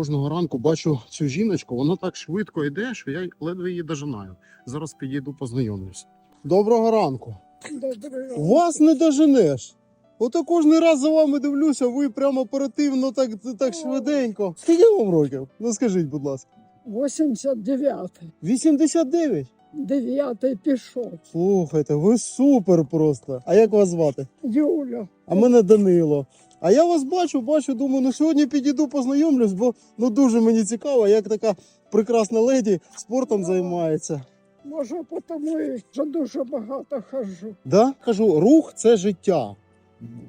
Кожного ранку бачу цю жіночку, вона так швидко йде, що я ледве її дожинаю. Зараз підійду познайомлюсь. Доброго ранку. Доброго. Вас не доженеш. Ото кожен раз за вами дивлюся, ви прямо оперативно, так, так швиденько. Скільки вам років? Ну скажіть, будь ласка. 89-й. 89? Дев'ятий пішов. Слухайте, ви супер просто. А як вас звати? Юля. А мене Данило. А я вас бачу, бачу, думаю, ну сьогодні підійду познайомлюсь, бо ну дуже мені цікаво, як така прекрасна леді спортом займається. Може, тому і вже дуже багато хожу. Да? Кажу, рух це життя.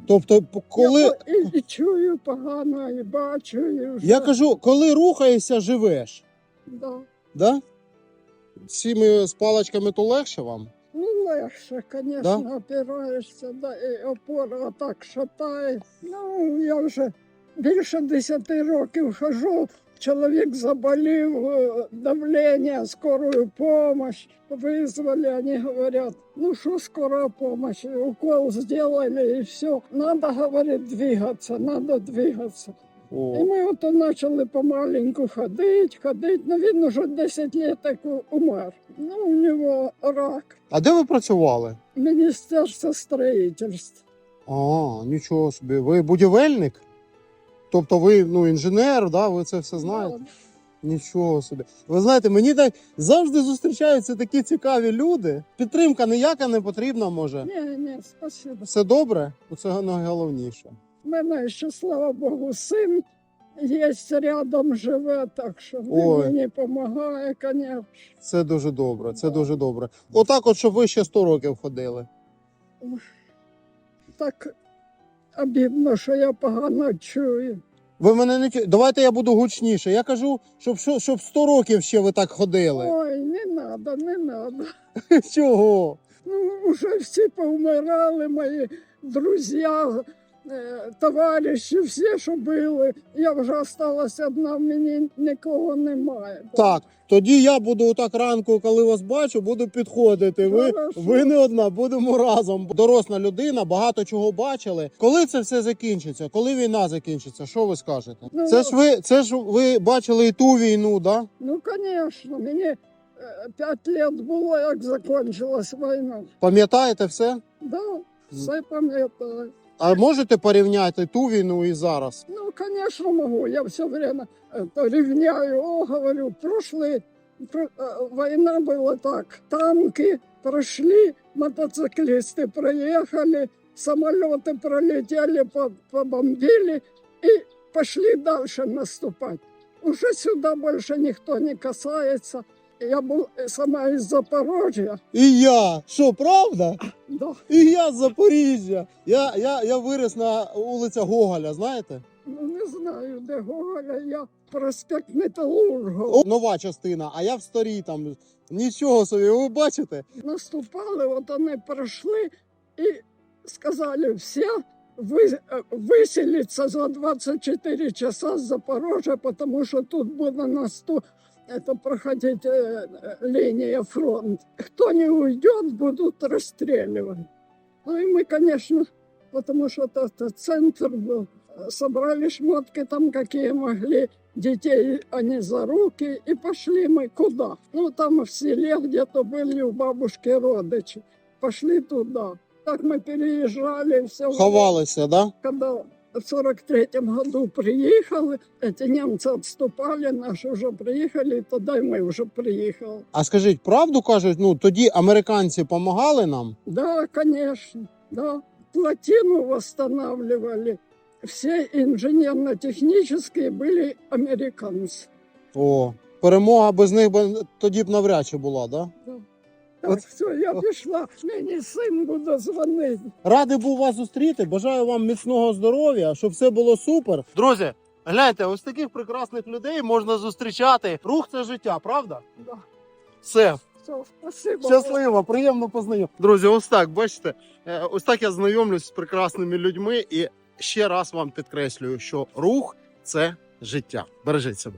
Тобто, коли Я і, і чую погано, і бачу, і вже. я кажу, коли рухаєшся, живеш. Да. Да? З цими з паличками то легше вам? Легше, звісно, опираєшся, да, і опора так шатає. Ну, я вже більше 10 років хожу. Чоловік заболів, е, давлення, скорую допомогу вызвали, они говорят, ну что скорая помощь, укол сделали и все. Надо, говорит, двигаться, надо двигаться. І ми ото почали помаленьку ходити, ходити. Ну він уже 10 років так умер. Ну, у нього рак. а де ви працювали? Міністерство строїтельства. А, нічого собі. Ви будівельник? Тобто ви ну, інженер, да? ви це все знаєте? Нічого собі. Ви знаєте, мені так завжди зустрічаються такі цікаві люди. Підтримка ніяка не потрібна може. Ні, ні, спасибо. Все добре? Це найголовніше. Мене ще, слава Богу, син є рядом живе, так що він Ой. мені допомагає, звісно. Це дуже добре, це Да. дуже добре. Отак, от, щоб ви ще 100 років ходили. Так обідно, що я погано чую. Ви мене не чу- Давайте я буду гучніше. Я кажу, щоб, що- щоб 100 років ще ви так ходили. Ой, не надо, не надо. Чого? Ну, уже всі повмирали, мої друзі, товариші, всі, що були. Я вже осталась одна, в мені нікого немає. Так, тоді я буду отак ранку, коли вас бачу, буду підходити. Ви, Хорошо. ви не одна, будемо разом. Доросла людина, багато чого бачили. Коли це все закінчиться? Коли війна закінчиться? Що ви скажете? Ну, це ж ви, це ж ви бачили і ту війну, да? Ну, звісно, мені е, п'ять років було, як закінчилась війна. Пам'ятаєте все? Да, все пам'ятаю. А можете порівняти ту війну і зараз? Ну, конечно, могу. Я все время это, ревняю. О, говорю, прошлый, про- э, война была так. Танки прошли, мотоциклисты проехали, самолеты пролетели, по- побомбили и пошли дальше наступать. Уже сюда больше никто не касается. Я был э, сама из Запорожья. І я. Що, правда? Да. І я з Запоріжжя. Я, я, я виріс на вулиця Гоголя, знаєте? Ну, не знаю, де Гоголя, я проспект Металурга. О, нова частина, а я в старій там. Нічого собі, ви бачите? наступали, вот они прошли и сказали все вы, э, выселиться за 24 часа с Запорожья, потому что тут будет наступ, это проходить э, э, линия фронт. Кто не уйдет, будут расстреливать. Ну и мы, конечно, потому что это, это центр был, э, собрали шмотки там, какие могли, детей они за руки, и пошли мы куда? Ну, там в селе где-то были у бабушки родичи. Пошли туда. Так мы переезжали, все. Ховалися, да? Когда в 43-м году приехали, эти немцы отступали, наши уже приехали, и тогда и мы уже приехали. А скажіть, правду кажуть, ну тоді американці допомагали нам? Да, конечно, да. Плотину восстанавливали. Все инженерно-технические были американцы. О, перемога без них би тоді б навряд чи була, да? От- все, я пішла. Мені син буде дзвонити. Радий був вас зустріти. Бажаю вам міцного здоров'я, щоб все було супер. Друзі, гляньте, ось таких прекрасних людей можна зустрічати. Рух це життя, правда? Да. Все, Все, спасибо. щасливо, приємно познайомитися. Друзі, ось так, бачите, е, ось так я знайомлюсь з прекрасними людьми і ще раз вам підкреслюю, що рух це життя. Бережіть себе.